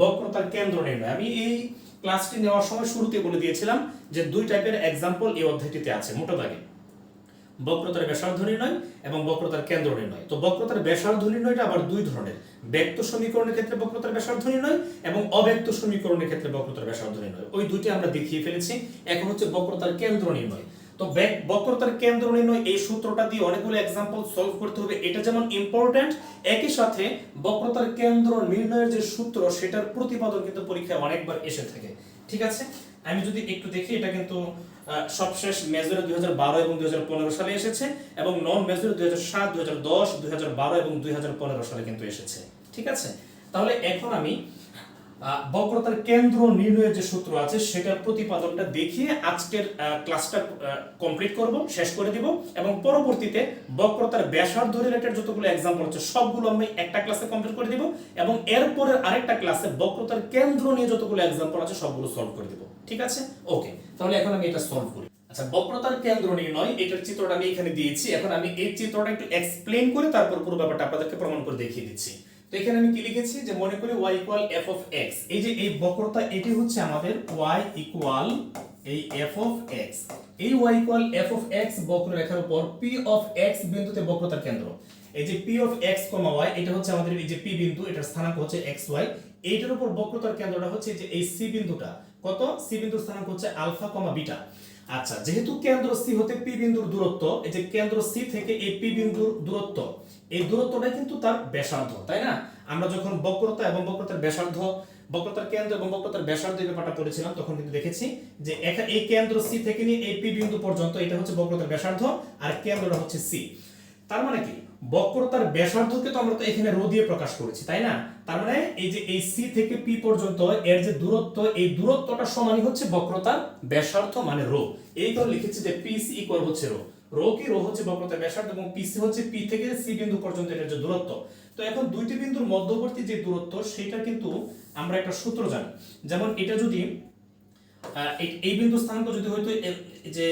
বক্রতার কেন্দ্র নির্ণয়। আমি এই ক্লাসটি নেওয়ার সময় শুরুতে বলে দিয়েছিলাম যে দুই টাইপের এক্সাম্পল এই অধ্যায়টিতে আছে, মোটা দাগে। বক্রতার ব্যাসার্ধ নির্ণয় এবং বক্রতার কেন্দ্র নির্ণয়। তো বক্রতার ব্যাসার্ধ নির্ণয়টা আবার দুই ধরনের। ব্যক্ত সমীকরণের ক্ষেত্রে বক্রতার ব্যাসার্ধ নির্ণয় এবং অব্যক্ত সমীকরণের ক্ষেত্রে বক্রতার ব্যাসার্ধ নির্ণয়। ওই দুইটি আমরা দেখিয়ে ফেলেছি। এখন হচ্ছে বক্রতার কেন্দ্র নির্ণয়। তো বক্রতার কেন্দ্র নির্ণয় এই সূত্রটা দিয়ে অনেকগুলো এক্সাম্পল সলভ করতে হবে। এটা যেমন ইম্পর্ট্যান্ট একই সাথে বক্রতার কেন্দ্র নির্ণয়ের যে সূত্র, সেটার প্রতিপাদন কিন্তু পরীক্ষায় অনেকবার এসে থাকে। ঠিক আছে? আমি যদি একটু দেখি, এটা কিন্তু সবশেষ মেজরে দুই হাজার বারো এবং দুই হাজার পনেরো সালে এসেছে এবং নন মেজরে দুই হাজার সাত এবং দুই হাজার পনেরো সালে কিন্তু এসেছে। ঠিক আছে? তাহলে এখন আমি বক্রতার কেন্দ্র নির্ণয়ের যে সূত্র আছে, সেটার প্রতিপাদনটা দেখিয়ে আজকের ক্লাসটা কমপ্লিট করব, শেষ করে দিব এবং পরবর্তীতে বক্রতার ব্যাসার্ধ রিলেটেড যতগুলো এক্সাম্পল আছে, সবগুলো আমি একটা ক্লাসে কমপ্লিট করে দিব এবং এরপরের আরেকটা ক্লাসে বক্রতার কেন্দ্র নিয়ে যতগুলো এক্সাম্পল আছে, সবগুলো সলভ করে দিব। ঠিক আছে? ওকে তাহলে এখন আমি এটা সলভ করি। আচ্ছা বক্রতার কেন্দ্র নির্ণয়, এটার চিত্রটা আমি এখানে দিয়েছি। এখন আমি এই চিত্রটা একটু এক্সপ্লেন করে তারপর পুরো ব্যাপারটা আপনাদেরকে প্রমাণ করে দেখিয়ে দিচ্ছি। তো এখানে আমি কি লিখেছি? যে মনে করি y equal f of x এই যে এই বক্রতা, এটি হচ্ছে আমাদের y ইকুয়াল এই f অফ x এই y equal f of x বক্ররেখার উপর p অফ x বিন্দুতে বক্রতার কেন্দ্র। এই যে p অফ x, y, এটা হচ্ছে আমাদের এই যে p বিন্দু, এটার স্থানাঙ্ক হচ্ছে xy এইটার উপর বক্রতার কেন্দ্রটা হচ্ছে যে এই c বিন্দুটা। কত? c বিন্দুর স্থানাঙ্ক হচ্ছে আলফা কমা বিটা আচ্ছা যেহেতু কেন্দ্র সি হতে পি বিন্দুর দূরত্ব, এই যে কেন্দ্র সি থেকে এই পি বিন্দুর দূরত্ব, এই দূরত্বটা কিন্তু তার ব্যাসার্ধ, তাই না? আমরা যখন বক্রতা এবং বক্রতার ব্যাসার্ধ, বক্রতার কেন্দ্র এবং বক্রতার ব্যাসার্ধ এই ব্যাপারটা পড়েছিলাম, তখন কিন্তু দেখেছি যে এই কেন্দ্র সি থেকে নিয়ে এই পি বিন্দু পর্যন্ত এটা হচ্ছে বক্রতার ব্যাসার্ধ আর কেন্দ্রটা হচ্ছে সি তার মানে কি? বক্রতার ব্যাসার্ধকে তো আমরা তো এখানে রো দিয়ে প্রকাশ করেছি, তাই না? তার মানে এই যে এই সি থেকে পি পর্যন্ত এর যে দূরত্ব, এই দূরত্বটা সমানই হচ্ছে বক্রতার ব্যাসার্ধ মানে রো। এই করে লিখেছি যে পি সি ইকুয়াল হচ্ছে রো। রো কি? রো হচ্ছে বক্রতার ব্যাসার্ধ এবং পি সি হচ্ছে পি থেকে সি বিন্দু পর্যন্ত এর যে দূরত্ব। তো এখন দুইটি বিন্দুর মধ্যবর্তী যে দূরত্ব, সেটা কিন্তু আমরা একটা সূত্র জানি। যেমন এটা যদি এই- বিন্দু স্থানাঙ্ক যদি হয়তো যে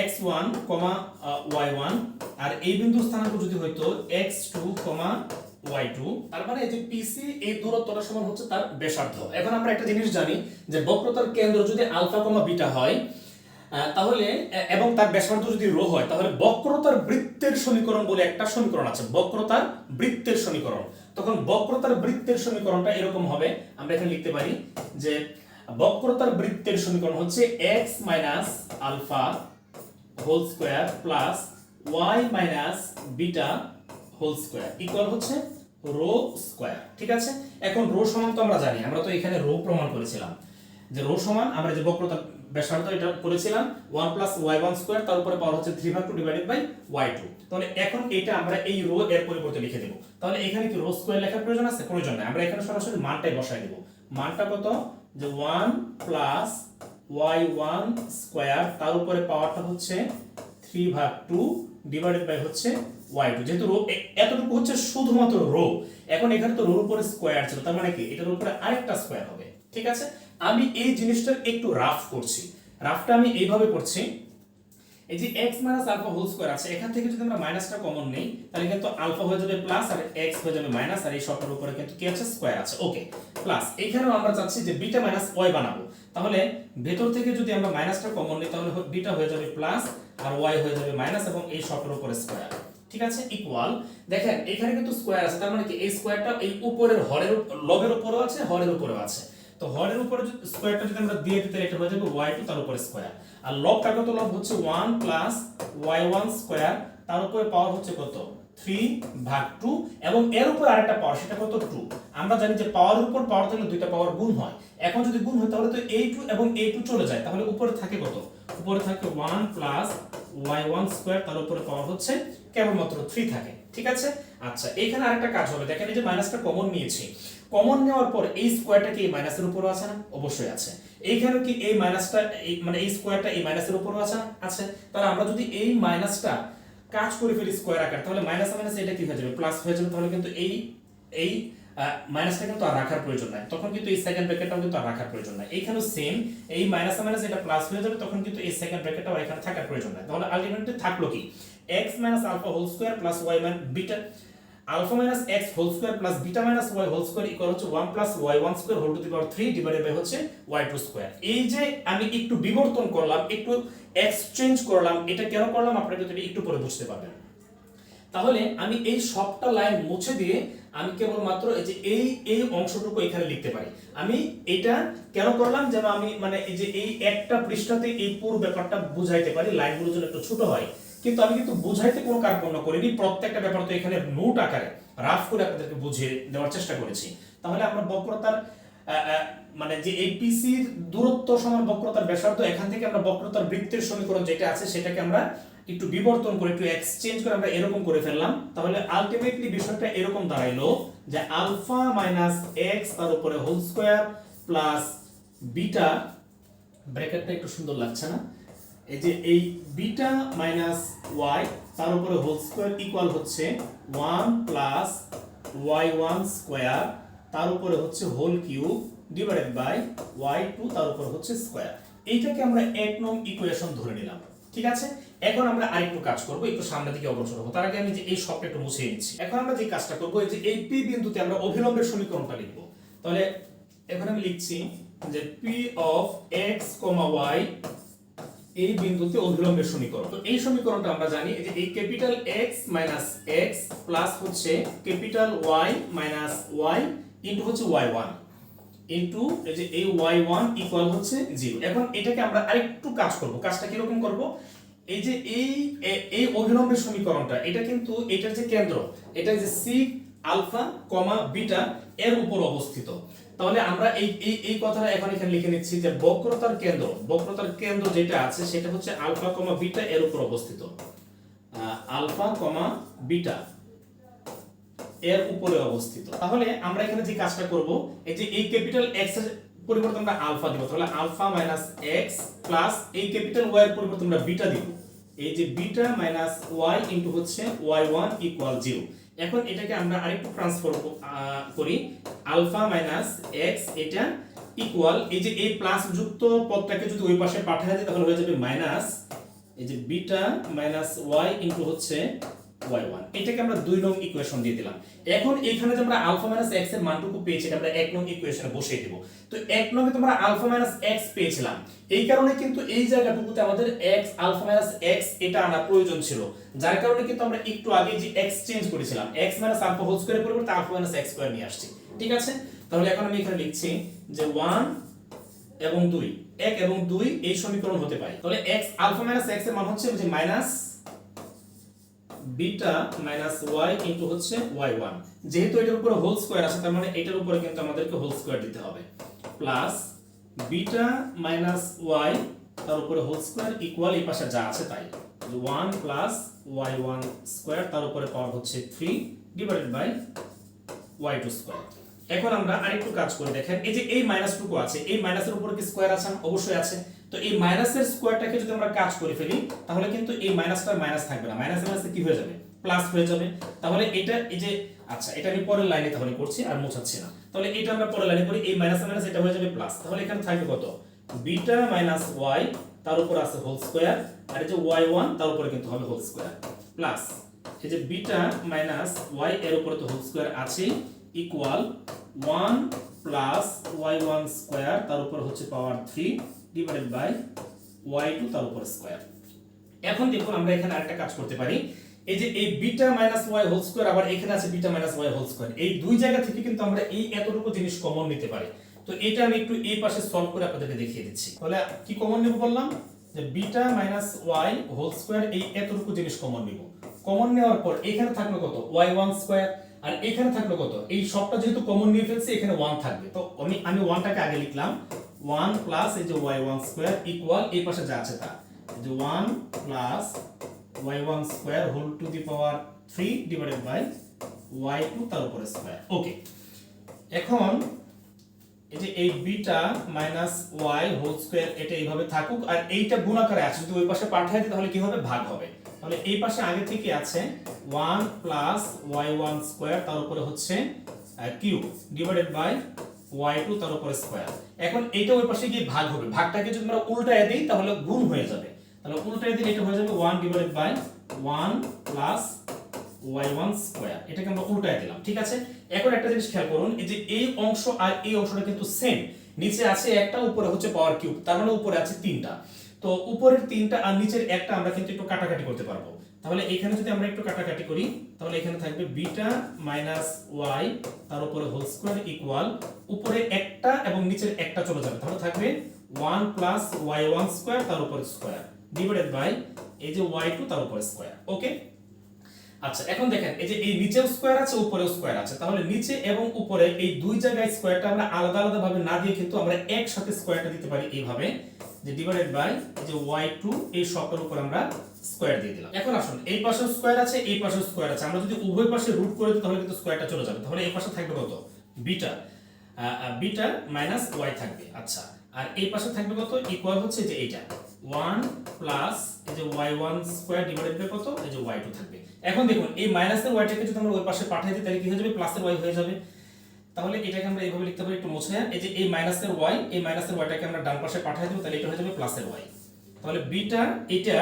x one comma y one আর এই বিন্দু স্থানাঙ্ক যদি হয়তো x two comma y two তার মানে এই যে পিসি এই দূরত্বটা সমান হচ্ছে তার ব্যাসার্ধ। এখন আমরা একটা জিনিস জানি যে বক্রতার কেন্দ্র যদি আলফা কমা বিটা হয় তাহলে এবং তার ব্যাসার্ধ যদি রো হয়, তাহলে বক্রতার বৃত্তের সমীকরণ বলে একটা সমীকরণ আছে, বক্রতার বৃত্তের সমীকরণ। তখন বক্রতার বৃত্তের সমীকরণটা এরকম হবে, আমরা এখানে লিখতে পারি যে বক্রতার বৃত্তের সমীকরণ হচ্ছে x minus alpha whole square plus y minus beta whole square equal হচ্ছে রো স্কোয়ার ঠিক আছে? এখন রো সমান তো আমরা জানি, আমরা তো এখানে রো প্রমাণ করেছিলাম। যে রো সমান, আমরা যে বক্রতার ব্যাসার্ধ এটা করেছিলাম one plus y one square তার উপরে পাওয়ার হচ্ছে থ্রি ভাগ two divided by y two তাহলে এখন এটা আমরা এই রো এর পরিবর্তে লিখে দেবো। তাহলে এখানে কি রো স্কোয়ার লেখার প্রয়োজন আছে? প্রয়োজন নাই। আমরা এখানে সরাসরি মানটাই বসাই দেবো। মানটা কত? যে one plus y one square তার উপরে পাওয়ারটা হচ্ছে থ্রি ভাগ টু ডিভাইডেড বাই হচ্ছে ওয়াই টু যেহেতু রো এতটুকু হচ্ছে শুধুমাত্র রো। এখন এখানে তো রোর উপরে স্কোয়ার ছিল, তার মানে কি? এটার উপরে আরেকটা স্কোয়ার হবে। ঠিক আছে? আমি এই জিনিসটা একটু রাফ করছি। রাফটা আমি এইভাবে করছি এই যে x minus alpha whole square আছে, এখান থেকে যদি আমরা মাইনাসটা কমন নেই, তাহলে কিন্তু আলফা হয়ে যাবে প্লাস আর x হয়ে যাবে মাইনাস আর এই সবটার উপরে কিন্তু কি আছে? স্কয়ার আছে। ওকে প্লাস এখানেও আমরা চাচ্ছি যে বিটা মাইনাস y বানাবো। তাহলে ভেতর থেকে যদি আমরা মাইনাসটা কমন নিই, তাহলে বিটা হয়ে যাবে প্লাস আর y হয়ে যাবে মাইনাস এবং এই সবটার উপরে স্কয়ার ঠিক আছে? ইকুয়াল দেখেন, এখানে কিন্তু স্কয়ার আছে, তার মানে কি? এই স্কয়ারটা এই উপরের হরের লবের উপরেও আছে, হরের উপরেও আছে। তো হরের উপরে স্কোয়ারটা যদি আমরা দিয়ে দিতে এটা হয়ে যাবে y2 তার উপরে স্কোয়ার আর লবটা কত লব হচ্ছে 1 প্লাস y1 স্কোয়ার তার উপরে পাওয়ার হচ্ছে কত? 3 ভাগ 2 এবং এর উপর আরেকটা পাওয়ার সেটা কত 2 আমরা জানি যে পাওয়ার উপর পাওয়ার থাকলে দুইটা পাওয়ার গুণ হয়। এখন যদি গুণ হয়, তাহলে তো এই a2 এবং a2 চলে যায়। তাহলে উপরে থাকে কত? উপরে থাকে 1 প্লাস y1 স্কোয়ার তার উপরে পাওয়ার হচ্ছে কেবলমাত্র 3 থাকে। ঠিক আছে? আচ্ছা এখানে আরেকটা কাজ হবে। দেখেন এই যে মাইনাসটা কমন নিয়েছি। কমন নেওয়ার পর এই স্কোয়ারটা কি এই মাইনাসের উপরও আছে না? অবশ্যই আছে। এইখানে কি এই মাইনাসটা মানে এই স্কোয়ারটা এই মাইনাসের উপরও আছে আছে। তাহলে আমরা যদি এই মাইনাসটা কাজ করে ফেলি স্কোয়ার আকার, তাহলে মাইনাস মাইনাস এটা কি হয়ে যাবে? প্লাস হয়ে যাবে। তাহলে কিন্তু এই এই মাইনাসটা কিন্তু আর রাখার প্রয়োজন নাই। তখন কিন্তু এই সেকেন্ড ব্র্যাকেটটাও কিন্তু আর রাখার প্রয়োজন নাই। এইখানেও সেম এই মাইনাস মাইনাস এটা প্লাস হয়ে যাবে, তখন কিন্তু এই সেকেন্ড ব্র্যাকেটটাও এখানে থাকার প্রয়োজন নাই। তাহলে আলটিমেটলি থাকল কি? x alpha whole square plus y beta alpha minus x whole square plus beta minus y whole square equal হচ্ছে one plus y one square whole to the power three divided by হচ্ছে Y two square এই যে আমি একটু বিবর্তন করলাম, একটু exchange করলাম, এটা কেন করলাম? আপনারা যদি একটু পরে বুঝতে পারবেন। তাহলে আমি এই সবটা লাইন মুছে দিয়ে আমি কেবলমাত্র এই যে এই এই অংশটুকু এখানে লিখতে পারি। আমি এটা কেন করলাম? যেন আমি মানে এই যে এই একটা পৃষ্ঠাতে এই পুরো ব্যাপারটা বুঝাইতে পারি লাইনগুলো যেন একটু ছোট হয়। কিন্তু আমি কিন্তু বুঝাইতে কোনো কার্পণ্য করিনি। প্রত্যেকটা ব্যাপার তো এখানে নোট আকারে রাফ করে আপনাদেরকে বুঝিয়ে দেওয়ার চেষ্টা করেছি। তাহলে আমরা বক্রতার মানে যে এই পিসির দূরত্ব সমান বক্রতার ব্যাসার্ধ, এখান থেকে আমরা বক্রতার বৃত্তের সমীকরণ যেটা আছে সেটাকে আমরা একটু বিবর্তন করে, একটু এক্সচেঞ্জ করে আমরা এরকম করে ফেললাম। তাহলে আলটিমেটলি বিষয়টা এরকম দাঁড়াইলো যে আলফা মাইনাস এক্স তার উপরে হোল স্কোয়ার প্লাস বিটা, ব্র্যাকেটটা একটু সুন্দর লাগছে না? এই যে এই বিটা মাইনাস ওয়াই তার উপরে হোল স্কোয়ার ইকুয়াল হচ্ছে one plus y one square তার উপরে হচ্ছে whole cube divided by y two তার উপর হচ্ছে স্কোয়ার এইটাকে আমরা এক নং ইকুয়েশন ধরে নিলাম। ঠিক আছে? এখন আমরা আরেকটু কাজ করব, একটু সামনের দিকে অগ্রসর হব। তার আগে আমি যে এই সবটা একটু মুছে নিচ্ছি। এখন আমরা যে কাজটা করব, এই যে এই পি বিন্দুতে আমরা অভিলম্বের সমীকরণটা লিখব। তাহলে এখন আমি লিখছি যে P of x comma y এই বিন্দুতে অভিলম্বের সমীকরণ। তো এই সমীকরণটা আমরা জানি যে এই capital x minus x plus হচ্ছে capital y minus y into হচ্ছে ওয়াই ওয়ান ইন্টু এই যে এই ওয়াই ওয়ান ইকুয়াল হচ্ছে জিরো এখন এটাকে আমরা আরেকটু কাজ করব। কাজটা কীরকম করব? এই যে এই এই অভিলম্বের সমীকরণটা, এটা কিন্তু এটার যে কেন্দ্র, এটা যে সি আলফা কমা বিটা এর উপর অবস্থিত। তাহলে আমরা এই এই এই কথাটা এখন এখানে লিখে নিচ্ছি যে বক্রতার কেন্দ্র বক্রতার কেন্দ্র যেটা আছে সেটা হচ্ছে আলফা কমা বিটা এর উপর অবস্থিত। আলফা কমা বিটা এর উপরে অবস্থিত। তাহলে আমরা এখানে যে কাজটা করব, এই যে এই ক্যাপিটাল এক্সের পরিবর্তে আমরা আলফা দিব, তাহলে আলফা মাইনাস এক্স প্লাস এই ক্যাপিটাল ওয়াই এর পরিবর্তে আমরা বিটা দিব। এই যে বিটা মাইনাস ওয়াই ইন্টু হচ্ছে ওয়াই ওয়ান ইকুয়াল জিরো। এখন এটাকে আমরা আরেকটু ট্রান্সফর্ম করি। আলফা মাইনাস এক্স, এটা ইকুয়াল এই যে এই প্লাস যুক্ত পদটাকে যদি ওই পাশে পাঠায় দিই তাহলে হয়ে যাবে মাইনাস, এই যে বিটা মাইনাস ওয়াই ইন্টু হচ্ছে ওয়াই ওয়ান এটাকে আমরা দুই নং ইকুয়েশন দিয়ে দিলাম। এখন এখানে যে আমরা আলফা মাইনাস এক্সের মানটুকু পেয়েছি, এটা আমরা এক নং ইকুয়েশনে বসিয়ে দেব। তো এক নংয়ে তোমরা আলফা মাইনাস এক্স পেয়েছিলাম। এই কারণে কিন্তু এই জায়গাটুকুতে আমাদের এক্স আলফা মাইনাস এক্স এটা আনা প্রয়োজন ছিল। যার কারণে কিন্তু আমরা একটু আগে যে এক্সচেঞ্জ করেছিলাম এক্স মাইনাস আলফা হোল স্কয়ারের পরিবর্তে আলফা মাইনাস এক্স স্কয়ার নিয়ে আসছি। ঠিক আছে? তাহলে এখন আমি এখানে লিখছি যে ওয়ান এবং দুই। এক এবং দুই এই সমীকরণ হতে পারে। তাহলে এক্স আলফা মাইনাস এক্সের মান হচ্ছে minus beta minus y into হচ্ছে ওয়াই ওয়ান যেহেতু এটার উপরে হোল স্কোয়ার আছে, তার মানে এটার উপরে কিন্তু আমাদেরকে হোল স্কোয়ার দিতে হবে। প্লাস বিটা মাইনাস ওয়াই তার উপরে হোল স্কোয়ার ইকুয়াল এই পাশে যা আছে তাই। One plus y one square তার উপরে পাওয়ার হচ্ছে three divided by y two square এখন আমরা আরেকটু কাজ করে, দেখেন, এই যে এই মাইনাস টুকু আছে, এই মাইনাসের উপরে কি স্কোয়ার আছে? অবশ্যই আছে। তো এই মাইনাসের স্কোয়ারটাকে যদি আমরা কাজ করে ফেলি, তাহলে কিন্তু এই মাইনাসটা মাইনাস থাকবে না। মাইনাস মাইনাসে কি হয়ে যাবে? প্লাস হয়ে যাবে। তাহলে এটা এই যে আচ্ছা এটা আমি পরের লাইনে তাহলে করছি আর মোছাচ্ছি না। তাহলে এটা আমরা পরের লাইনে করি, এই মাইনাস মাইনাস এটা হয়ে যাবে প্লাস। তাহলে এখানে থাকবে কত? বিটা মাইনাস ওয়াই, তার উপর আছে হোল স্কোয়ার, আর এই যে ওয়াই ওয়ান, তার উপরে কিন্তু হবে হোল স্কোয়ার। প্লাস এই যে বিটা মাইনাস ওয়াই, এর উপরে তো হোল স্কোয়ার আছে equal one plus y one square তার উপর হচ্ছে power three divided by y two তার উপর স্কোয়ার এখন দেখুন আমরা এখানে আরেকটা কাজ করতে পারি। এই যে এই beta minus y whole square আবার এখানে আছে beta minus y whole square এই দুই জায়গা থেকে কিন্তু আমরা এই এতটুকু জিনিস কমন নিতে পারি। তো এটা আমি একটু এই পাশে সলভ করে আপনাদেরকে দেখিয়ে দিচ্ছি। তাহলে কি কমন নেব বললাম? যে beta minus y whole square এই এতটুকু জিনিস কমন নিব। কমন নেওয়ার পর এখানে থাকল কত? ওয়াই ওয়ান স্কোয়ার আর এখানে থাকল কত? এই সবটা যেহেতু কমন নিয়ে ফেলছি, এখানে ওয়ান থাকবে। তো আমি আমি ওয়ানটাকে আগে লিখলাম। ওয়ান প্লাস এই যে ওয়াই ওয়ান স্কোয়ার ইকুয়াল এই পাশে যা আছে তা। যে one plus y one square whole to the power three divided by y two তার উপরে স্কোয়ার ওকে এখন এই যে এই beta minus y whole square এটা এইভাবে থাকুক, আর এইটা গুণ আকারে আছে। যদি ওই পাশে পাঠাই দিই, তাহলে কি হবে? ভাগ হবে। তাহলে এই পাশে আগে থেকে আছে one plus y one square, তার উপরে হচ্ছে cube divided by y two, তার উপরে স্কোয়ার। এখন এইটা ওই পাশে গিয়ে ভাগ হবে। ভাগটাকে যদি আমরা উল্টায় দিই, তাহলে গুণ হয়ে যাবে। তাহলে উল্টায় দিলে এটা হয়ে যাবে one divided by one plus y one square. এটাকে আমরা উল্টায় দিলাম, ঠিক আছে? এখন একটা জিনিস খেয়াল করুন, এই যে এই অংশ আর এই অংশটা কিন্তু সেম নিচে আছে একটা, উপরে হচ্ছে পাওয়ার কিউব তার মানে উপরে আছে তিনটা। তো উপরের তিনটা আর নিচের একটা আমরা কিন্তু একটু কাটাকাটি করতে পারব। তাহলে এখানে যদি আমরা একটু কাটাকাটি করি, তাহলে এখানে থাকবে বিটা মাইনাস ওয়াই তার উপরে হোল স্কোয়ার ইকুয়াল উপরে একটা এবং নিচের একটা চলে যাবে। তাহলে থাকবে one plus y one square তার উপরে স্কোয়ার ডিভাইডেড বাই এই যে ওয়াই টু তার উপরে স্কোয়ার ওকে আচ্ছা এখন দেখেন, এই যে এই নিচেও স্কোয়ার আছে, উপরেও স্কোয়ার আছে। তাহলে নিচে এবং উপরে এই দুই জায়গায় স্কোয়ারটা আমরা আলাদা আলাদা ভাবে না দিয়ে কিন্তু আমরা একসাথে স্কোয়ারটা দিতে পারি এইভাবে। যে ডিভাইডেড বাই যে y2 এই সবটার উপর আমরা স্কোয়ার দিয়ে দিলাম। এখন আসুন, এই পাশে স্কোয়ার আছে, এই পাশে স্কোয়ার আছে। আমরা যদি উভয় পাশে রুট করে দিই, তাহলে কিন্তু স্কোয়ারটা চলে যাবে। তাহলে এই পাশে থাকবে কত? বিটা বিটা মাইনাস ওয়াই থাকবে। আচ্ছা আর এই পাশে থাকবে কত? ইকুয়াল হচ্ছে যে এইটা। 1 প্লাস এই যে y1 স্কয়ার ডিভাইডেড বাই কত? এই যে y2 থাকবে। এখন দেখুন, এই মাইনাসের ওয়াইটাকে যদি আমরা ওই পাশে পাঠিয়ে দিই, তাহলে কি হয়ে যাবে? প্লাসের ওয়াই হয়ে যাবে। তাহলে এটাকে আমরা এইভাবে লিখতে পারি একটু মুছে এই যে এই মাইনাসের ওয়াই এই মাইনাসের ওয়াইটাকে আমরা ডান পাশে পাঠিয়ে দেব, তাহলে এটা হয়ে যাবে প্লাসের ওয়াই তাহলে বিটা এটা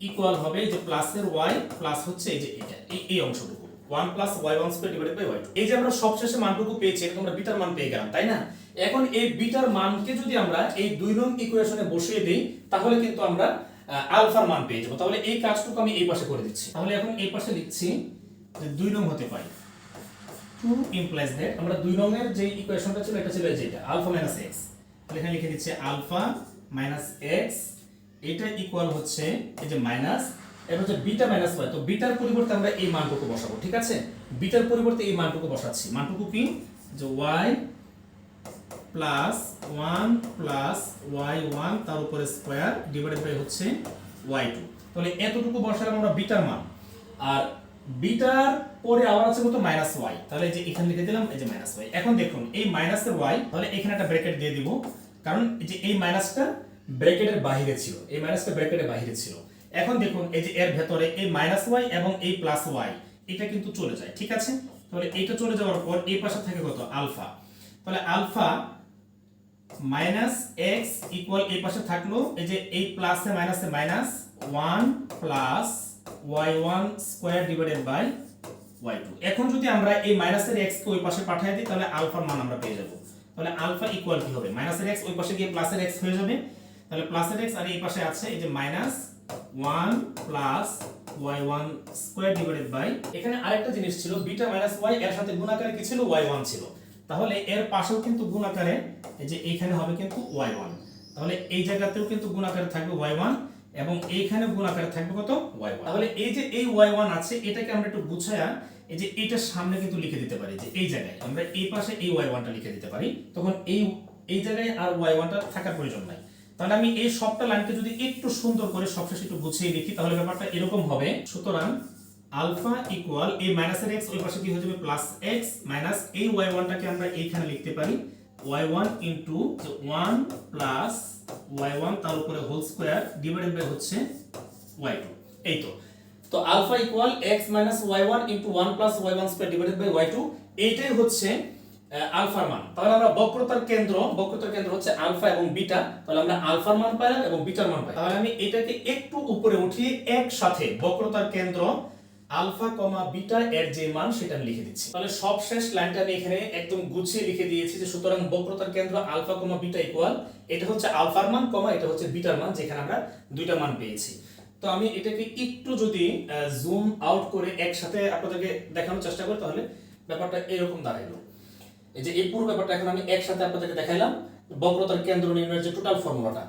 ইকুয়াল হবে যে প্লাসের ওয়াই প্লাস হচ্ছে এই যে এটা, এই অংশটুকু। 1 plus y1 square divided by y2 এই যে আমরা সবশেষে মানটুকু পেয়েছি, এটা আমরা বিটার মান পেয়ে গেলাম, তাই না? এখন এই বিটার মানকে যদি আমরা এই দুই নং ইকুয়েশনে বসিয়ে দেই, তাহলে কিন্তু আমরা আলফার মান পেয়ে যাব। তাহলে এই কাজটুকু আমি এই পাশে করে দিচ্ছি। তাহলে এখন এই পাশে লিখছি দুই নং হতে পাই টু ইমপ্লাইজ দ্যাট আমরা দুই নংয়ের যে ইকুয়েশনটা ছিল, এটা ছিল যেটা আলফা মাইনাস এক্স এখানে লিখে দিচ্ছি আলফা মাইনাস এক্স এটা ইকুয়াল হচ্ছে এই যে মাইনাস এটা হচ্ছে বিটা মাইনাস ওয়াই তো বিটার পরিবর্তে আমরা এই মানটুকু বসাবো, ঠিক আছে? বিটার পরিবর্তে এই মানটুকু বসাচ্ছি। মানটুকু কি? যে y plus one plus y one তার উপরে স্কোয়ার ডিভাইডেড বাই হচ্ছে ওয়াই টু তাহলে এতটুকু বসালাম আমরা বিটার মান। আর বিটার পরে আবার আছে কত মাইনাস ওয়াই তাহলে যে এখানে লিখে দিলাম, এই যে মাইনাস ওয়াই এখন দেখুন, এই মাইনাসের ওয়াই তাহলে এখানে একটা ব্র্যাকেট দিয়ে দিব। কারণ যে এই মাইনাসটা ব্র্যাকেটের বাইরে ছিল। এই মাইনাসটা ব্র্যাকেটের বাইরে ছিল। এখন দেখুন, এই যে এর ভেতরে এই মাইনাস ওয়াই এবং এই প্লাস ওয়াই এটা কিন্তু চলে যায়, ঠিক আছে? তাহলে এটা চলে যাওয়ার পর এই পাশে থাকে কত? আলফা তাহলে আলফা মাইনাস এক্স ইকুয়াল এই পাশে থাকল, এই যে এই প্লাসে মাইনাসে minus one plus y one square divided by y two এখন যদি আমরা এই মাইনাসের এক্স কে ওই পাশে পাঠিয়ে দিই, তাহলে আলফার মান আমরা পেয়ে যাব। তাহলে আলফা ইকুয়াল কি হবে? মাইনাসের এক্স ওই পাশে গিয়ে প্লাসের এক্স হয়ে যাবে। তাহলে প্লাসের এক্স আর এই পাশে আছে এই যে minus one plus y one square divided by এখানে আরেকটা জিনিস ছিল বিটা মাইনাস ওয়াই এর সাথে গুণাকারে কি ছিল? ওয়াই ওয়ান ছিল। তাহলে এর পাশেও কিন্তু গুণাকারে, এই যে এইখানে হবে কিন্তু ওয়াই ওয়ান তাহলে এই জায়গাতেও কিন্তু গুণাকারে থাকবে ওয়াই ওয়ান এবং এইখানে গুণাকারে থাকবে কত? ওয়াই তাহলে এই যে এই ওয়াই ওয়ান আছে, এটাকে আমরা একটু গুছায়া এই যে এইটার সামনে কিন্তু লিখে দিতে পারি, যে এই জায়গায়। আমরা এই পাশে এই ওয়াই ওয়ানটা লিখে দিতে পারি, তখন এই এই জায়গায় আর ওয়াই ওয়ানটা থাকার প্রয়োজন নাই। তাহলে আমি এই সবটা লাইনকে যদি একটু সুন্দর করে সবশেষে একটু গুছিয়ে লিখি তাহলে ব্যাপারটা এরকম হবে। সুতরাং আলফা ইকুয়াল এই মাইনাসের এক্স ওই পাশে কি হয়ে যাবে? প্লাস এক্স মাইনাস এই ওয়াই ওয়ানটাকে আমরা এইখানে লিখতে পারি। Y one into one plus y one তার উপরে হোল স্কোয়ার ডিভাইডেড বাই হচ্ছে ওয়াই টু এই তো। তো alpha equal x minus y one into one plus one square divided by y two এইটাই হচ্ছে আলফার মান। তাহলে আমরা বক্রতার কেন্দ্র বক্রতার কেন্দ্র হচ্ছে আলফা এবং বিটা তাহলে আমরা আলফার মান পাইলাম এবং বিটার মান পাই তাহলে আমি এটাকে একটু উপরে উঠিয়ে একসাথে বক্রতার কেন্দ্র আলফা কমা বিটা এর যে মান সেটা আমি লিখে দিচ্ছি। তাহলে সবশেষ লাইনটা আমি এখানে একদম গুছিয়ে লিখে দিয়েছি যে সুতরাং বক্রতার কেন্দ্র আলফা কমা বিটা ইকুয়াল এটা হচ্ছে আলফার মান কমা, এটা হচ্ছে বিটার মান, যেখানে আমরা দুইটা মান পেয়েছি। তো আমি এটাকে একটু যদি জুম আউট করে একসাথে আপনাদেরকে দেখানোর চেষ্টা করি, তাহলে ব্যাপারটা এরকম দাঁড়াইলো। এই যে এই পুরো ব্যাপারটা এখন আমি একসাথে আপনাদেরকে দেখাইলাম, বক্রতার কেন্দ্র নির্ণয়ের যে টোটাল ফর্মুলাটা